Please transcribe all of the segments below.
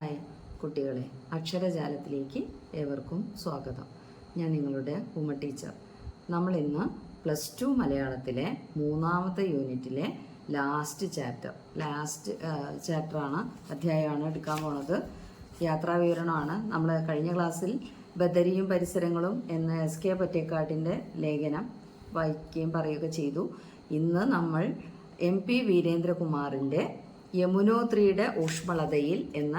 Hi കുട്ടികളെ അക്ഷരജാലത്തിലേക്ക് ഏവർക്കും സ്വാഗതം. ഞാൻ നിങ്ങളുടെ ഉമ്മ ടീച്ചർ. നമ്മളിന്ന് പ്ലസ് ടു മലയാളത്തിലെ മൂന്നാമത്തെ യൂണിറ്റിലെ ലാസ്റ്റ് ചാപ്റ്റർ ലാസ്റ്റ് ചാപ്റ്ററാണ് അധ്യായമാണ് എടുക്കാൻ പോണത്. യാത്രാവിവരണമാണ് നമ്മൾ കഴിഞ്ഞ ക്ലാസ്സിൽ ബദരിയും പരിസരങ്ങളും എന്ന എസ് കെ പറ്റേക്കാട്ടിന്റെ ലേഖനം വായിക്കുകയും പറയുകയൊക്കെ ചെയ്തു. ഇന്ന് നമ്മൾ എം പി വീരേന്ദ്രകുമാറിന്റെ യമുനോത്രിയുടെ ഊഷ്മളതയിൽ എന്ന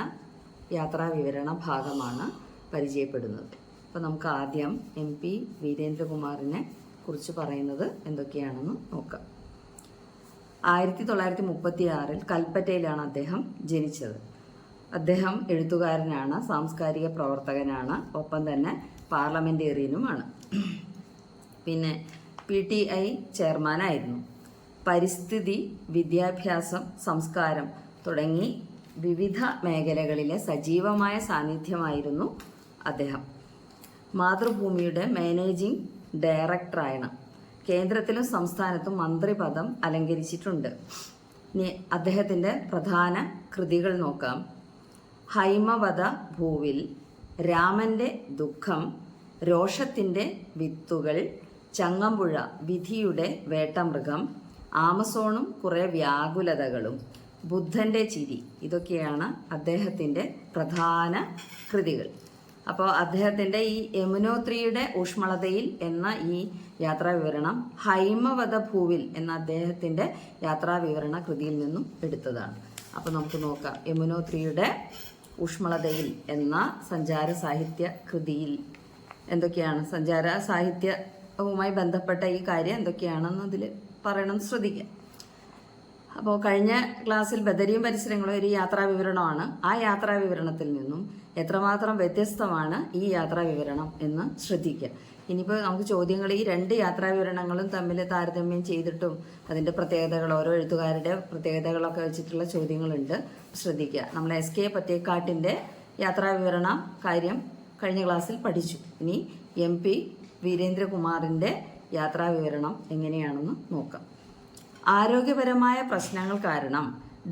യാത്രാവിവരണ ഭാഗമാണ് പരിചയപ്പെടുന്നത്. അപ്പോൾ നമുക്ക് ആദ്യം എം പി വീരേന്ദ്രകുമാറിനെ കുറിച്ച് പറയുന്നത് എന്തൊക്കെയാണെന്ന് നോക്കാം. ആയിരത്തി തൊള്ളായിരത്തി മുപ്പത്തി ആറിൽ കൽപ്പറ്റയിലാണ് അദ്ദേഹം ജനിച്ചത്. അദ്ദേഹം എഴുത്തുകാരനാണ് സാംസ്കാരിക പ്രവർത്തകനാണ് ഒപ്പം തന്നെ പാർലമെന്റേറിയനുമാണ് പിന്നെ പി ടി ഐ ചെയർമാനായിരുന്നു. പരിസ്ഥിതി വിദ്യാഭ്യാസം സംസ്കാരം തുടങ്ങി വിവിധ മേഖലകളിലെ സജീവമായ സാന്നിധ്യമായിരുന്നു അദ്ദേഹം. മാതൃഭൂമിയുടെ മാനേജിംഗ് ഡയറക്ടറാണ് കേന്ദ്രത്തിലും സംസ്ഥാനത്തും മന്ത്രിപദം അലങ്കരിച്ചിട്ടുണ്ട്. അദ്ദേഹത്തിന്റെ പ്രധാന കൃതികൾ നോക്കാം. ഹൈമവത ഭൂവിൽ രാമന്റെ ദുഃഖം രോഷത്തിന്റെ വിത്തുകൾ ചങ്ങമ്പുഴ വിധിയുടെ വേട്ടമൃഗം ആമസോണും കുറേ വ്യാകുലതകളും ബുദ്ധന്റെ ചിരി ഇതൊക്കെയാണ് അദ്ദേഹത്തിന്റെ പ്രധാന കൃതികൾ. അപ്പോൾ അദ്ദേഹത്തിന്റെ ഈ യമുനോത്രിയുടെ ഊഷ്മളതയിൽ എന്ന ഈ യാത്രാവിവരണം ഹൈമവത ഭൂവിൽ എന്ന അദ്ദേഹത്തിന്റെ യാത്രാവിവരണ കൃതിയിൽ നിന്നും എടുത്തതാണ്. അപ്പോൾ നമുക്ക് നോക്കാം. യമുനോത്രിയുടെ ഊഷ്മളതയിൽ എന്ന സഞ്ചാര സാഹിത്യ കൃതിയിൽ എന്തൊക്കെയാണ്? സഞ്ചാര സാഹിത്യവുമായി ബന്ധപ്പെട്ട ഈ കാര്യം എന്തൊക്കെയാണെന്ന് അതിൽ പറയണം ശ്രദ്ധിക്കുക അപ്പോൾ കഴിഞ്ഞ ക്ലാസ്സിൽ ബദരിയും പരിസരങ്ങളും ഒരു യാത്രാ വിവരണമാണ്. ആ യാത്രാ വിവരണത്തിൽ നിന്നും എത്രമാത്രം വ്യത്യസ്തമാണ് ഈ യാത്രാ വിവരണം എന്ന് ശ്രദ്ധിക്കുക ഇനിയിപ്പോൾ നമുക്ക് ചോദ്യങ്ങൾ ഈ രണ്ട് യാത്രാ വിവരണങ്ങളും തമ്മിൽ താരതമ്യം ചെയ്തിട്ടും അതിന്റെ പ്രത്യേകതകൾ ഓരോ എഴുത്തുകാരുടെ പ്രത്യേകതകളൊക്കെ വെച്ചിട്ടുള്ള ചോദ്യങ്ങളുണ്ട്. ശ്രദ്ധിക്കുക. നമ്മൾ എസ് കെ പറ്റേക്കാട്ടിന്റെ യാത്രാ വിവരണ കാര്യം കഴിഞ്ഞ ക്ലാസ്സിൽ പഠിച്ചു. ഇനി എം പി വീരേന്ദ്രകുമാറിന്റെ യാത്രാ വിവരണം എങ്ങനെയാണെന്ന് നോക്കാം. ആരോഗ്യപരമായ പ്രശ്നങ്ങൾ കാരണം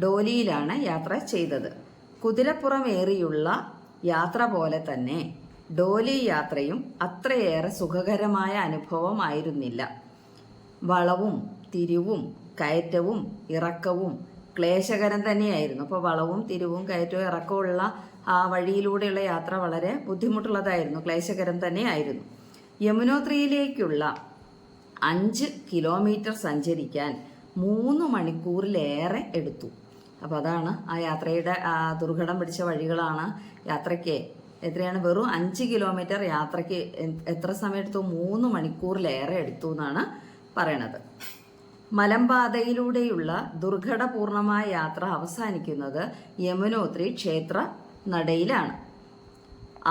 ഡോലിയിലാണ് യാത്ര ചെയ്തത്. കുതിരപ്പുറമേറിയുള്ള യാത്ര പോലെ തന്നെ ഡോലി യാത്രയും അത്രയേറെ സുഖകരമായ അനുഭവമായിരുന്നില്ല. വളവും തിരിവും കയറ്റവും ഇറക്കവും ക്ലേശകരം തന്നെയായിരുന്നു. അപ്പോൾ വളവും തിരിവും കയറ്റവും ഇറക്കവും ഉള്ള ആ വഴിയിലൂടെയുള്ള യാത്ര വളരെ ബുദ്ധിമുട്ടുള്ളതായിരുന്നു. ക്ലേശകരം തന്നെയായിരുന്നു. യമുനോത്രിയിലേക്കുള്ള അഞ്ച് കിലോമീറ്റർ സഞ്ചരിക്കാൻ മൂന്ന് മണിക്കൂറിലേറെ എടുത്തു. അപ്പോൾ അതാണ് ആ യാത്രയുടെ ദുർഘടം പിടിച്ച വഴികളാണ് യാത്രയ്ക്ക്. എത്രയാണ്? വെറും അഞ്ച് കിലോമീറ്റർ യാത്രയ്ക്ക് എത്ര സമയം എടുത്തു മൂന്ന് മണിക്കൂറിലേറെ എടുത്തു എന്നാണ് പറയണത്. മലമ്പാതയിലൂടെയുള്ള ദുർഘടപൂർണമായ യാത്ര അവസാനിക്കുന്നത് യമുനോത്രി ക്ഷേത്ര നടയിലാണ്.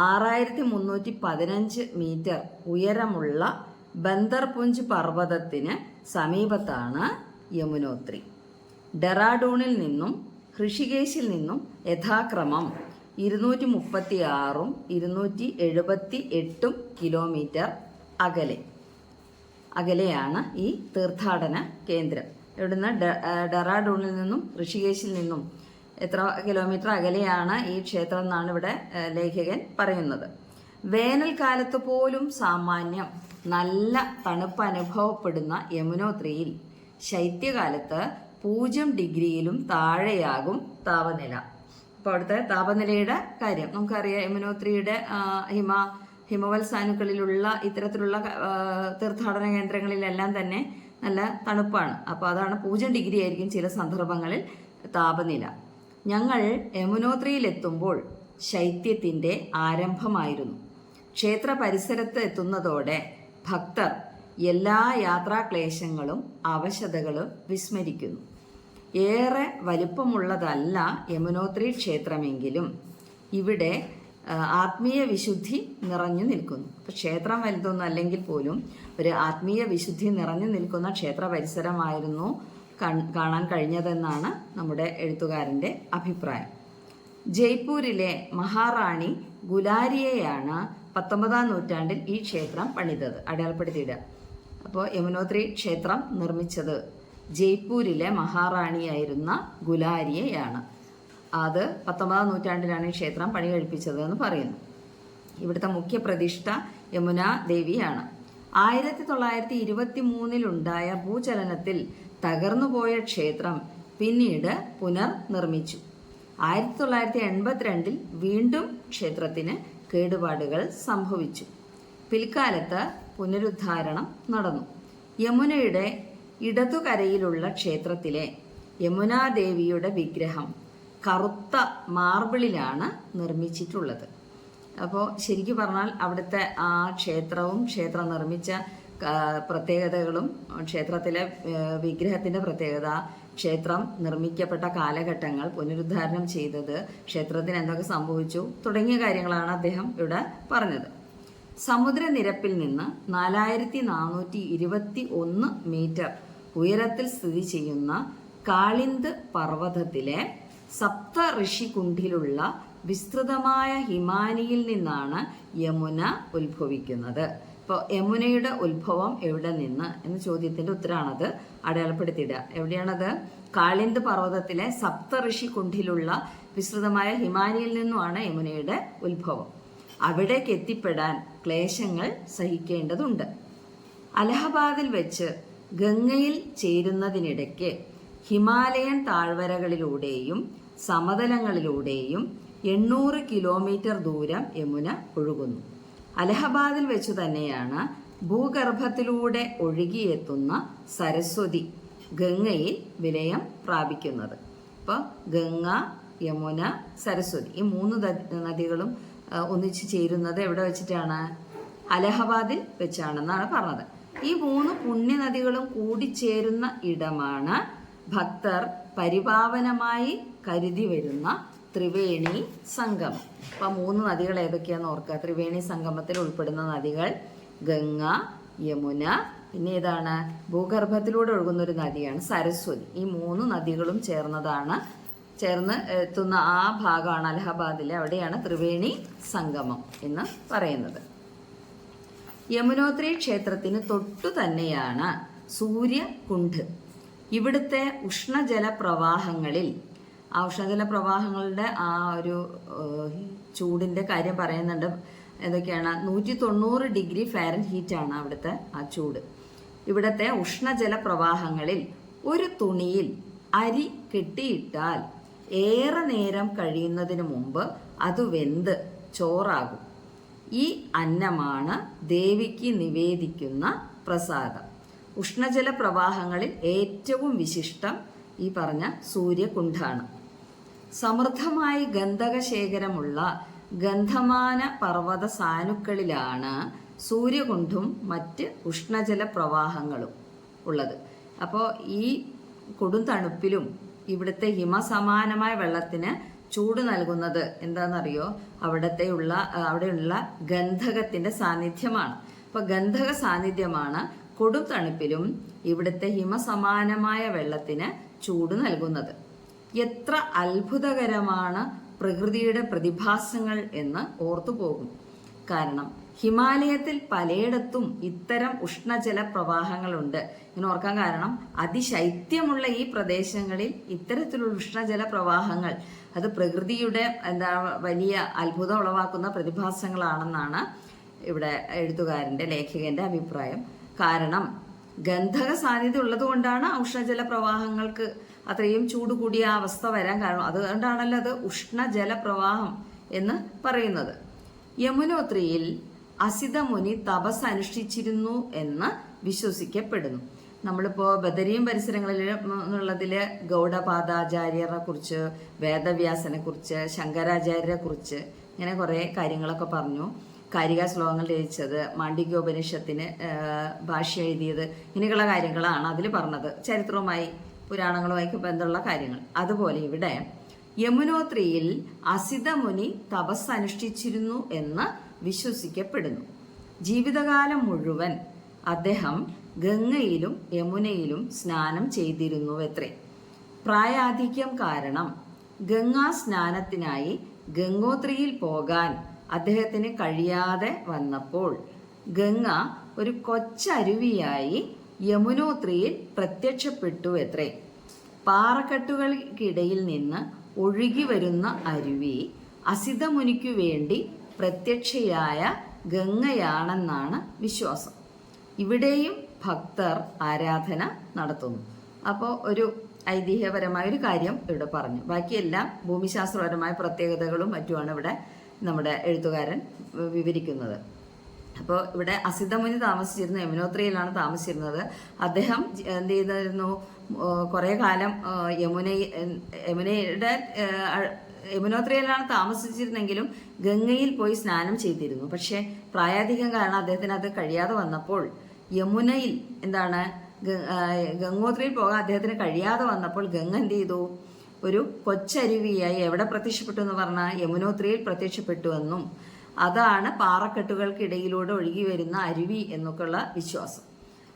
ആറായിരത്തി മുന്നൂറ്റി പതിനഞ്ച് മീറ്റർ ഉയരമുള്ള ബന്ദർപുഞ്ച് പർവതത്തിന് സമീപത്താണ് യമുനോത്രി. ഡെറാഡൂണിൽ നിന്നും ഋഷികേശിൽ നിന്നും യഥാക്രമം ഇരുന്നൂറ്റി മുപ്പത്തി ആറും ഇരുന്നൂറ്റി എഴുപത്തി എട്ടും കിലോമീറ്റർ അകലെ. അകലെയാണ് ഈ തീർത്ഥാടന കേന്ദ്രം. ഇവിടുന്ന് ഡെറാഡൂണിൽ നിന്നും ഋഷികേശിൽ നിന്നും എത്ര കിലോമീറ്റർ അകലെയാണ് ഈ ക്ഷേത്രം എന്നാണ് ഇവിടെ ലേഖകൻ പറയുന്നത്. വേനൽക്കാലത്ത് പോലും സാമാന്യം നല്ല തണുപ്പ് അനുഭവപ്പെടുന്ന യമുനോത്രിയിൽ ശൈത്യകാലത്ത് പൂജ്യം ഡിഗ്രിയിലും താഴെയാകും താപനില. അപ്പോൾ അവിടുത്തെ താപനിലയുടെ കാര്യം നമുക്കറിയാം. യമുനോത്രിയുടെ ഹിമ ഹിമവത്സാനുക്കളിലുള്ള ഇത്തരത്തിലുള്ള തീർത്ഥാടന കേന്ദ്രങ്ങളിലെല്ലാം തന്നെ നല്ല തണുപ്പാണ്. അപ്പോൾ അതാണ് പൂജ്യം ഡിഗ്രി ആയിരിക്കും ചില സന്ദർഭങ്ങളിൽ താപനില. ഞങ്ങൾ യമുനോത്രിയിലെത്തുമ്പോൾ ശൈത്യത്തിന്റെ ആരംഭമായിരുന്നു. ക്ഷേത്ര പരിസരത്ത് എത്തുന്നതോടെ ഭക്തർ എല്ലാ യാത്രാക്ലേശങ്ങളും അവശതകളും വിസ്മരിക്കുന്നു. ഏറെ വലിപ്പമുള്ളതല്ല യമുനോത്രി ക്ഷേത്രമെങ്കിലും ഇവിടെ ആത്മീയ വിശുദ്ധി നിറഞ്ഞു നിൽക്കുന്നു. ഇപ്പം ക്ഷേത്രം വലുതൊന്നും അല്ലെങ്കിൽ പോലും ഒരു ആത്മീയ വിശുദ്ധി നിറഞ്ഞു നിൽക്കുന്ന ക്ഷേത്ര പരിസരമായിരുന്നു കാണാൻ കഴിഞ്ഞതെന്നാണ് നമ്മുടെ എഴുത്തുകാരന്റെ അഭിപ്രായം. ജയ്പൂരിലെ മഹാറാണി ഗുലാരിയെയാണ് പത്തൊമ്പതാം നൂറ്റാണ്ടിൽ ഈ ക്ഷേത്രം പണിതത് അടയാളപ്പെടുത്തിയിടുക. അപ്പോൾ യമുനോത്രി ക്ഷേത്രം നിർമ്മിച്ചത് ജയ്പൂരിലെ മഹാറാണിയായിരുന്ന ഗുലാരിയെയാണ്. അത് പത്തൊമ്പതാം നൂറ്റാണ്ടിലാണ് ഈ ക്ഷേത്രം പണി കഴിപ്പിച്ചത് എന്ന് പറയുന്നു. ഇവിടുത്തെ മുഖ്യ പ്രതിഷ്ഠ യമുന ദേവിയാണ് ആയിരത്തി തൊള്ളായിരത്തി ഇരുപത്തി മൂന്നിലുണ്ടായ ഭൂചലനത്തിൽ തകർന്നുപോയ ക്ഷേത്രം പിന്നീട് പുനർനിർമ്മിച്ചു. ആയിരത്തി തൊള്ളായിരത്തി എൺപത്തിരണ്ടിൽ വീണ്ടും ക്ഷേത്രത്തിന് കേടുപാടുകൾ സംഭവിച്ചു. പിൽക്കാലത്ത് പുനരുദ്ധാരണം നടന്നു. യമുനയുടെ ഇടതുകരയിലുള്ള ക്ഷേത്രത്തിലെ യമുനാദേവിയുടെ വിഗ്രഹം കറുത്ത മാർബിളിലാണ് നിർമ്മിച്ചിട്ടുള്ളത്. അപ്പോൾ ശരിക്കും പറഞ്ഞാൽ അവിടുത്തെ ആ ക്ഷേത്രവും ക്ഷേത്രം നിർമ്മിച്ച പ്രത്യേകതകളും ക്ഷേത്രത്തിലെ വിഗ്രഹത്തിന്റെ പ്രത്യേകത ക്ഷേത്രം നിർമ്മിക്കപ്പെട്ട കാലഘട്ടങ്ങൾ പുനരുദ്ധാരണം ചെയ്തത് ക്ഷേത്രത്തിന് എന്തൊക്കെ സംഭവിച്ചു തുടങ്ങിയ കാര്യങ്ങളാണ് അദ്ദേഹം ഇവിടെ പറഞ്ഞത്. സമുദ്രനിരപ്പിൽ നിന്ന് നാലായിരത്തി നാനൂറ്റി ഇരുപത്തി ഒന്ന് മീറ്റർ ഉയരത്തിൽ സ്ഥിതി ചെയ്യുന്ന കാളിന്ത് പർവതത്തിലെ സപ്ത ഋഷികുണ്ഠിലുള്ള വിസ്തൃതമായ ഹിമാനിയിൽ നിന്നാണ് യമുന ഉത്ഭവിക്കുന്നത്. ഇപ്പോൾ യമുനയുടെ ഉത്ഭവം എവിടെ നിന്ന്? എന്ന ചോദ്യത്തിന്റെ ഉത്തരമാണത് അടയാളപ്പെടുത്തിയിടുക എവിടെയാണത്? കാളിന്ദ് പർവതത്തിലെ സപ്ത ഋഷികുണ്ഠിലുള്ള വിസ്തൃതമായ ഹിമാനിയിൽ നിന്നുമാണ് യമുനയുടെ ഉത്ഭവം. അവിടേക്ക് എത്തിപ്പെടാൻ ക്ലേശങ്ങൾ സഹിക്കേണ്ടതുണ്ട്. അലഹബാദിൽ വെച്ച് ഗംഗയിൽ ചേരുന്നതിനിടയ്ക്ക് ഹിമാലയൻ താഴ്വരകളിലൂടെയും സമതലങ്ങളിലൂടെയും എണ്ണൂറ് കിലോമീറ്റർ ദൂരം യമുന ഒഴുകുന്നു. അലഹബാദിൽ വെച്ച് തന്നെയാണ് ഭൂഗർഭത്തിലൂടെ ഒഴുകിയെത്തുന്ന സരസ്വതി ഗംഗയിൽ വിലയം പ്രാപിക്കുന്നത്. അപ്പോൾ ഗംഗ യമുന സരസ്വതി ഈ മൂന്ന് നദികളും ഒന്നിച്ചു ചേരുന്നത് എവിടെ വെച്ചിട്ടാണ്? അലഹബാദിൽ വെച്ചാണെന്നാണ് പറഞ്ഞത്. ഈ മൂന്ന് പുണ്യനദികളും കൂടിച്ചേരുന്ന ഇടമാണ് ഭക്തർ പരിപാവനമായി കരുതി വരുന്ന ത്രിവേണി സംഗമം. അപ്പം മൂന്ന് നദികൾ ഏതൊക്കെയാണെന്ന് ഓർക്കുക ത്രിവേണി സംഗമത്തിൽ ഉൾപ്പെടുന്ന നദികൾ ഗംഗ യമുന പിന്നെ ഏതാണ്? ഭൂഗർഭത്തിലൂടെ ഒഴുകുന്ന ഒരു നദിയാണ് സരസ്വതി. ഈ മൂന്ന് നദികളും ചേർന്നതാണ് ചേർന്ന് എത്തുന്ന ആ ഭാഗമാണ് അലഹബാദിലെ അവിടെയാണ് ത്രിവേണി സംഗമം എന്ന് പറയുന്നത്. യമുനോത്രി ക്ഷേത്രത്തിന് തൊട്ടു തന്നെയാണ് സൂര്യകുണ്ഡ് ഇവിടുത്തെ ഉഷ്ണജല പ്രവാഹങ്ങളിൽ ആ ഉഷ്ണജല പ്രവാഹങ്ങളുടെ ആ ഒരു ചൂടിന്റെ കാര്യം പറയുന്നുണ്ട്. എന്തൊക്കെയാണ് നൂറ്റി തൊണ്ണൂറ് ഡിഗ്രി ഫാരൻ ഹീറ്റാണ് അവിടുത്തെ ആ ചൂട്. ഇവിടുത്തെ ഉഷ്ണജല പ്രവാഹങ്ങളിൽ ഒരു തുണിയിൽ അരി കെട്ടിയിട്ടാൽ ഏറെ നേരം കഴിയുന്നതിന് മുമ്പ് അത് വെന്ത് ചോറാകും. ഈ അന്നമാണ് ദേവിക്ക് നിവേദിക്കുന്ന പ്രസാദം. ഉഷ്ണജല പ്രവാഹങ്ങളിൽ ഏറ്റവും വിശിഷ്ടം ഈ പറഞ്ഞ സൂര്യകുണ്ഠാണ് സമൃദ്ധമായി ഗന്ധകശേഖരമുള്ള ഗന്ധമാന പർവത സാനുക്കളിലാണ് സൂര്യകുണ്ഠും മറ്റ് ഉഷ്ണജല പ്രവാഹങ്ങളും ഉള്ളത്. അപ്പോൾ ഈ കൊടും തണുപ്പിലും ഇവിടുത്തെ ഹിമസമാനമായ വെള്ളത്തിന് ചൂട് നൽകുന്നത് എന്താണെന്നറിയോ? അവിടത്തെയുള്ള അവിടെയുള്ള ഗന്ധകത്തിന്റെ സാന്നിധ്യമാണ്. അപ്പോൾ ഗന്ധക സാന്നിധ്യമാണ് കൊടും തണുപ്പിലും ഇവിടുത്തെ ഹിമസമാനമായ വെള്ളത്തിന് ചൂട് നൽകുന്നത്. എത്ര അത്ഭുതകരമാണ് പ്രകൃതിയുടെ പ്രതിഭാസങ്ങൾ എന്ന് ഓർത്തു പോകും. കാരണം ഹിമാലയത്തിൽ പലയിടത്തും ഇത്തരം ഉഷ്ണജല പ്രവാഹങ്ങളുണ്ട് ഇങ്ങനെ ഓർക്കാൻ കാരണം അതിശൈത്യമുള്ള ഈ പ്രദേശങ്ങളിൽ ഇത്തരത്തിലുള്ള ഉഷ്ണജല പ്രവാഹങ്ങൾ അത് പ്രകൃതിയുടെ എന്താ വലിയ അത്ഭുതം ഉളവാക്കുന്ന പ്രതിഭാസങ്ങളാണെന്നാണ് ഇവിടെ എഴുത്തുകാരന്റെ ലേഖകന്റെ അഭിപ്രായം. കാരണം ഗന്ധക സാന്നിധ്യം ഉള്ളതുകൊണ്ടാണ് ഉഷ്ണജല പ്രവാഹങ്ങൾക്ക് അത്രയും ചൂട് കൂടിയ അവസ്ഥ വരാൻ കാരണം. അതുകൊണ്ടാണല്ലോ അത് ഉഷ്ണജല പ്രവാഹം എന്ന് പറയുന്നത്. യമുനോത്രിയിൽ അസിതമുനി തപസ് അനുഷ്ഠിച്ചിരുന്നു എന്ന് വിശ്വസിക്കപ്പെടുന്നു. നമ്മളിപ്പോൾ ബദരിയും പരിസരങ്ങളിൽ ഉള്ളതിൽ ഗൗഡപാദാചാര്യരെ കുറിച്ച് വേദവ്യാസനെ കുറിച്ച് ശങ്കരാചാര്യരെ കുറിച്ച് ഇങ്ങനെ കുറേ കാര്യങ്ങളൊക്കെ പറഞ്ഞു. കാരിക ശ്ലോകങ്ങൾ രചിച്ചത് മാണ്ഡിക്യോപനിഷത്തിന് ഭാഷ എഴുതിയത് ഇങ്ങനെയുള്ള കാര്യങ്ങളാണ് അതിൽ പറഞ്ഞത്. ചരിത്രവുമായി പുരാണങ്ങളുമായി ബന്ധമുള്ള കാര്യങ്ങൾ? അതുപോലെ ഇവിടെ യമുനോത്രിയിൽ അസിതമുനി തപസ് അനുഷ്ഠിച്ചിരുന്നു എന്ന് വിശ്വസിക്കപ്പെടുന്നു. ജീവിതകാലം മുഴുവൻ അദ്ദേഹം ഗംഗയിലും യമുനയിലും സ്നാനം ചെയ്തിരുന്നുവത്രേ. പ്രായാധിക്യം കാരണം ഗംഗാ സ്നാനത്തിനായി ഗംഗോത്രിയിൽ പോകാൻ അദ്ദേഹത്തിന് കഴിയാതെ വന്നപ്പോൾ ഗംഗ ഒരു കൊച്ചരുവിയായി യമുനോത്രിയിൽ പ്രത്യക്ഷപ്പെട്ടു എത്രേ പാറക്കെട്ടുകൾക്കിടയിൽ നിന്ന് ഒഴുകി വരുന്ന അരുവി അസിതമുനിക്കു വേണ്ടി പ്രത്യക്ഷയായ ഗംഗയാണെന്നാണ് വിശ്വാസം. ഇവിടെയും ഭക്തർ ആരാധന നടത്തുന്നു. അപ്പോൾ ഒരു ഐതിഹ്യപരമായ ഒരു കാര്യം ഇവിടെ പറഞ്ഞു. ബാക്കിയെല്ലാം ഭൂമിശാസ്ത്രപരമായ പ്രത്യേകതകളും മറ്റുമാണ് ഇവിടെ നമ്മുടെ എഴുത്തുകാരൻ വിവരിക്കുന്നത്. അപ്പോൾ ഇവിടെ അസിതമുനി താമസിച്ചിരുന്ന യമുനോത്രിയിലാണ് താമസിച്ചിരുന്നത്. അദ്ദേഹം എന്ത് ചെയ്തിരുന്നു കുറേ കാലം യമുന യമുനയുടെ യമുനോത്രയിലാണ് താമസിച്ചിരുന്നെങ്കിലും ഗംഗയിൽ പോയി സ്നാനം ചെയ്തിരുന്നു. പക്ഷേ പ്രായാധികം കാരണം അദ്ദേഹത്തിന് അത് കഴിയാതെ വന്നപ്പോൾ യമുനയിൽ എന്താണ് ഗംഗോത്രിയിൽ പോകാൻ അദ്ദേഹത്തിന് കഴിയാതെ വന്നപ്പോൾ ഗംഗ എന്ത് ചെയ്തു? ഒരു കൊച്ചരുവിയായി എവിടെ പ്രത്യക്ഷപ്പെട്ടു എന്ന് പറഞ്ഞാൽ യമുനോത്രിയിൽ പ്രത്യക്ഷപ്പെട്ടു എന്നും അതാണ് പാറക്കെട്ടുകൾക്കിടയിലൂടെ ഒഴുകി വരുന്ന അരുവി എന്നൊക്കെയുള്ള വിശ്വാസം.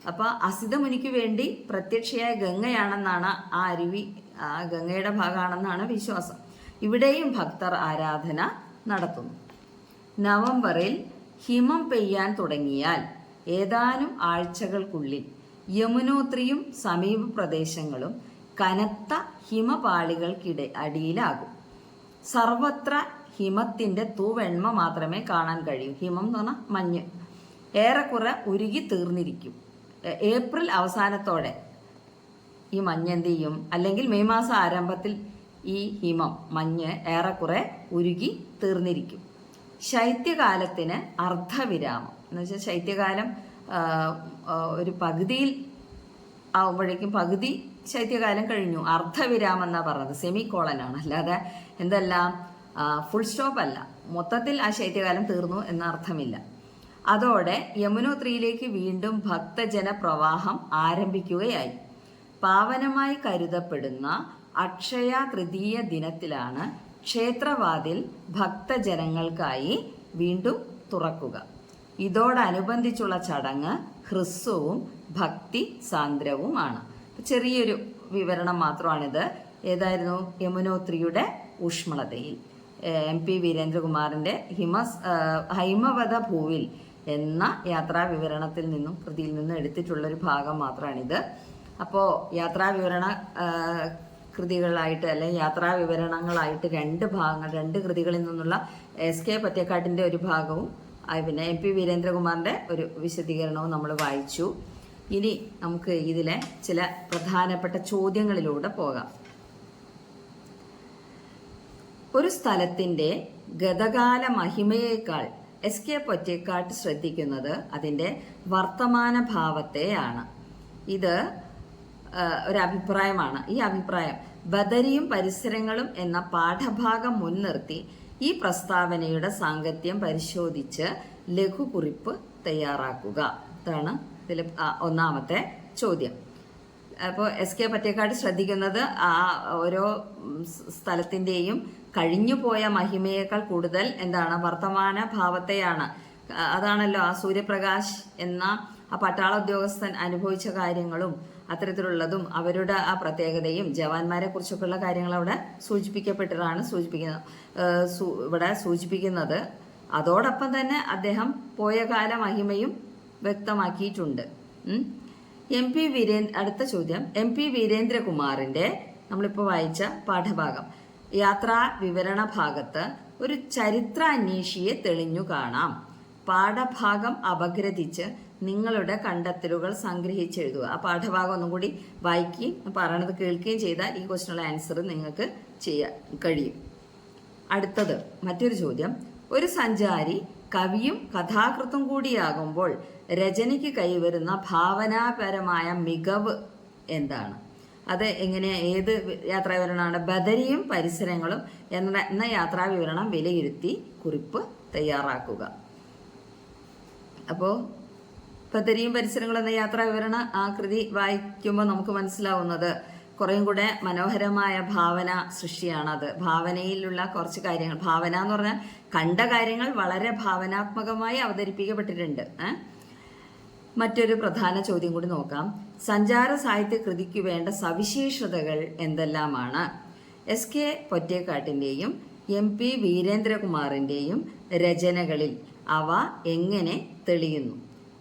അപ്പോൾ അസിതമുനിക്ക് വേണ്ടി പ്രത്യക്ഷയായ ഗംഗയാണെന്നാണ് ആ അരുവി ആ ഗംഗയുടെ ഭാഗമാണെന്നാണ് വിശ്വാസം. ഇവിടെയും ഭക്തർ ആരാധന നടത്തുന്നു. നവംബറിൽ ഹിമം പെയ്യാൻ തുടങ്ങിയാൽ ഏതാനും ആഴ്ചകൾക്കുള്ളിൽ യമുനോത്രിയും സമീപ പ്രദേശങ്ങളും കനത്ത ഹിമപാളികൾക്കിട അടിയിലാകും. സർവത്ര ഹിമത്തിന്റെ തൂവെണ്മ മാത്രമേ കാണാൻ കഴിയൂ. ഹിമം എന്ന് പറഞ്ഞാൽ മഞ്ഞ്. ഏറെക്കുറെ ഉരുകി തീർന്നിരിക്കും. ഏപ്രിൽ അവസാനത്തോടെ ഈ മഞ്ഞ് എന്ത് ചെയ്യും? അല്ലെങ്കിൽ മെയ് മാസം ആരംഭത്തിൽ ഈ ഹിമം മഞ്ഞ് ഏറെക്കുറെ ഉരുകി തീർന്നിരിക്കും. ശൈത്യകാലത്തിന് അർദ്ധവിരാമം. എന്ന് വെച്ചാൽ ശൈത്യകാലം ഒരു പകുതിയിൽ ആവുമ്പോഴേക്കും പകുതി ശൈത്യകാലം കഴിഞ്ഞു. അർദ്ധവിരാമം എന്നാ പറഞ്ഞത്. സെമി കോളനാണ് അല്ലാതെ എന്തെല്ലാം ഫുൾ സ്റ്റോപ്പ് അല്ല. മൊത്തത്തിൽ ആ ശൈത്യകാലം തീർന്നു എന്ന അർത്ഥമില്ല. അതോടെ യമുനോത്രിയിലേക്ക് വീണ്ടും ഭക്തജന പ്രവാഹം ആരംഭിക്കുകയായി. പാവനമായി കരുതപ്പെടുന്ന അക്ഷയ തൃതീയ ദിനത്തിലാണ് ക്ഷേത്രവാതിൽ ഭക്തജനങ്ങൾക്കായി വീണ്ടും തുറക്കുക. ഇതോടനുബന്ധിച്ചുള്ള ചടങ്ങ് ഹ്രസ്വവും ഭക്തി സാന്ദ്രവുമാണ്. ചെറിയൊരു വിവരണം മാത്രമാണിത്. ഏതായിരുന്നു? യമുനോത്രിയുടെ ഊഷ്മളതയിൽ. എം പി വീരേന്ദ്രകുമാറിന്റെ ഹിമസ് ഹൈമവത ഭൂവിൽ എന്ന യാത്രാ വിവരണത്തിൽ നിന്നും കൃതിയിൽ നിന്നും എടുത്തിട്ടുള്ളൊരു ഭാഗം മാത്രമാണിത് അപ്പോൾ യാത്രാ വിവരണ കൃതികളായിട്ട് അല്ലെങ്കിൽ യാത്രാ വിവരണങ്ങളായിട്ട് രണ്ട് ഭാഗങ്ങൾ രണ്ട് കൃതികളിൽ നിന്നുള്ള എസ് കെ പറ്റേക്കാട്ടിന്റെ ഒരു ഭാഗവും പിന്നെ എം പി വീരേന്ദ്രകുമാറിന്റെ ഒരു വിശദീകരണവും നമ്മൾ വായിച്ചു. ഇനി നമുക്ക് ഇതിലെ ചില പ്രധാനപ്പെട്ട ചോദ്യങ്ങളിലൂടെ പോകാം. ഒരു സ്ഥലത്തിന്റെ ഗതകാല മഹിമയേക്കാൾ എസ് കെ പൊറ്റേക്കാട്ട് ശ്രദ്ധിക്കുന്നത് അതിന്റെ വർത്തമാന ഭാവത്തെയാണ് ഇത് ഒരു അഭിപ്രായമാണ്. ഈ അഭിപ്രായം ബദരിയും പരിസരങ്ങളും എന്ന പാഠഭാഗം മുൻനിർത്തി ഈ പ്രസ്താവനയുടെ സാങ്കത്യം പരിശോധിച്ച് ലഘുകുറിപ്പ് തയ്യാറാക്കുക. ഇതാണ് ഇതിൽ ഒന്നാമത്തെ ചോദ്യം. അപ്പോൾ എസ് കെ പറ്റേക്കാട് ശ്രദ്ധിക്കുന്നത് ആ ഓരോ സ്ഥലത്തിന്റെയും കഴിഞ്ഞു സ്ഥലത്തിന്റെയും കഴിഞ്ഞുപോയ മഹിമയേക്കാൾ കൂടുതൽ എന്താണ് വർത്തമാന ഭാവത്തെയാണ് അതാണല്ലോ ആ സൂര്യപ്രകാശ് എന്ന ആ പട്ടാള ഉദ്യോഗസ്ഥൻ അനുഭവിച്ച കാര്യങ്ങളും അത്തരത്തിലുള്ളതും അവരുടെ ആ പ്രത്യേകതയും ജവാന്മാരെ കുറിച്ചൊക്കെയുള്ള കാര്യങ്ങൾ അവിടെ സൂചിപ്പിക്കപ്പെട്ടതാണ് സൂചിപ്പിക്കുന്നത് ഇവിടെ സൂചിപ്പിക്കുന്നത്. അതോടൊപ്പം തന്നെ അദ്ദേഹം പോയ കാല മഹിമയും വ്യക്തമാക്കിയിട്ടുണ്ട്. എം പി വീരേന്ദ്ര അടുത്ത ചോദ്യം. എം പി വീരേന്ദ്രകുമാറിന്റെ നമ്മളിപ്പോൾ വായിച്ച പാഠഭാഗം. യാത്രാ വിവരണ ഭാഗത്ത് ഒരു ചരിത്രാന്വേഷിയെ തെളിഞ്ഞു കാണാം. പാഠഭാഗം അപഗ്രഥിച്ച് നിങ്ങളുടെ കണ്ടെത്തലുകൾ സംഗ്രഹിച്ചെഴുതുക. ആ പാഠഭാഗം ഒന്നും കൂടി വായിക്കുകയും പറയണത് കേൾക്കുകയും ചെയ്താൽ ഈ ക്വസ്റ്റിനുള്ള ആൻസർ നിങ്ങൾക്ക് ചെയ്യാൻ കഴിയും. അടുത്തത് മറ്റൊരു ചോദ്യം. ഒരു സഞ്ചാരി കവിയും കഥാകൃത്തും കൂടിയാകുമ്പോൾ രചനയ്ക്ക് കൈവരുന്ന ഭാവനാപരമായ മികവ് എന്താണ്? അത് എങ്ങനെ ഏത് യാത്രാ വിവരണമാണ് ബദരിയും പരിസരങ്ങളും എന്ന എന്ന യാത്രാ വിവരണം വിലയിരുത്തി കുറിപ്പ് തയ്യാറാക്കുക. അപ്പോൾ ബദരിയും പരിസരങ്ങളും എന്ന യാത്രാ വിവരണ ആ കൃതി വായിക്കുമ്പോൾ നമുക്ക് മനസ്സിലാവുന്നത് കുറേയും കൂടെ മനോഹരമായ ഭാവന സൃഷ്ടിയാണത്. ഭാവനയിലുള്ള കുറച്ച് കാര്യങ്ങൾ. ഭാവന എന്ന് പറഞ്ഞാൽ കണ്ട കാര്യങ്ങൾ വളരെ ഭാവനാത്മകമായി അവതരിപ്പിക്കപ്പെട്ടിട്ടുണ്ട്. മറ്റൊരു പ്രധാന ചോദ്യം കൂടി നോക്കാം. സഞ്ചാര സാഹിത്യ കൃതിക്ക് വേണ്ട സവിശേഷതകൾ എന്തെല്ലാമാണ്? എസ് കെ പൊറ്റേക്കാട്ടിന്റെയും എം പി വീരേന്ദ്രകുമാറിന്റെയും രചനകളിൽ അവ എങ്ങനെ തെളിയുന്നു?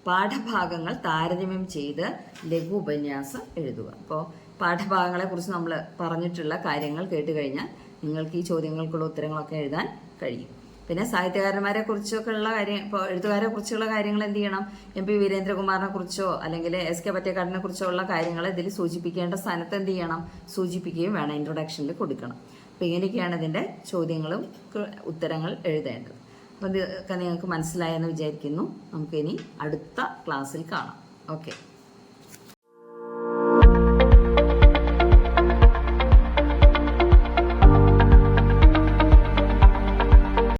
പാഠഭാഗങ്ങൾ താരതമ്യം ചെയ്ത് ലഘു ഉപന്യാസം എഴുതുക. അപ്പോൾ പാഠഭാഗങ്ങളെക്കുറിച്ച് നമ്മൾ പറഞ്ഞിട്ടുള്ള കാര്യങ്ങൾ കേട്ട് കഴിഞ്ഞാൽ നിങ്ങൾക്ക് ഈ ചോദ്യങ്ങൾക്കുള്ള ഉത്തരങ്ങളൊക്കെ എഴുതാൻ കഴിയും. പിന്നെ സാഹിത്യകാരന്മാരെ കുറിച്ചൊക്കെ ഉള്ള കാര്യം ഇപ്പോൾ എഴുത്തുകാരെ കുറിച്ചുള്ള കാര്യങ്ങൾ എന്ത് ചെയ്യണം? എം പി വീരേന്ദ്രകുമാറിനെ കുറിച്ചോ അല്ലെങ്കിൽ എസ് കെ പറ്റേക്കാടിനെ കുറിച്ചോ ഉള്ള കാര്യങ്ങൾ ഇതിൽ സൂചിപ്പിക്കേണ്ട സ്ഥാനത്ത് എന്ത് ചെയ്യണം? സൂചിപ്പിക്കുകയും വേണം ഇൻട്രൊഡക്ഷനിൽ കൊടുക്കണം. അപ്പോൾ ഇങ്ങനെയൊക്കെയാണ് ഇതിന്റെ ചോദ്യങ്ങളും ഉത്തരങ്ങൾ എഴുതേണ്ടത്. അപ്പോൾ ഇതൊക്കെ നിങ്ങൾക്ക് മനസ്സിലായെന്ന് വിചാരിക്കുന്നു. നമുക്കിനി അടുത്ത ക്ലാസ്സിൽ കാണാം. ഓക്കെ.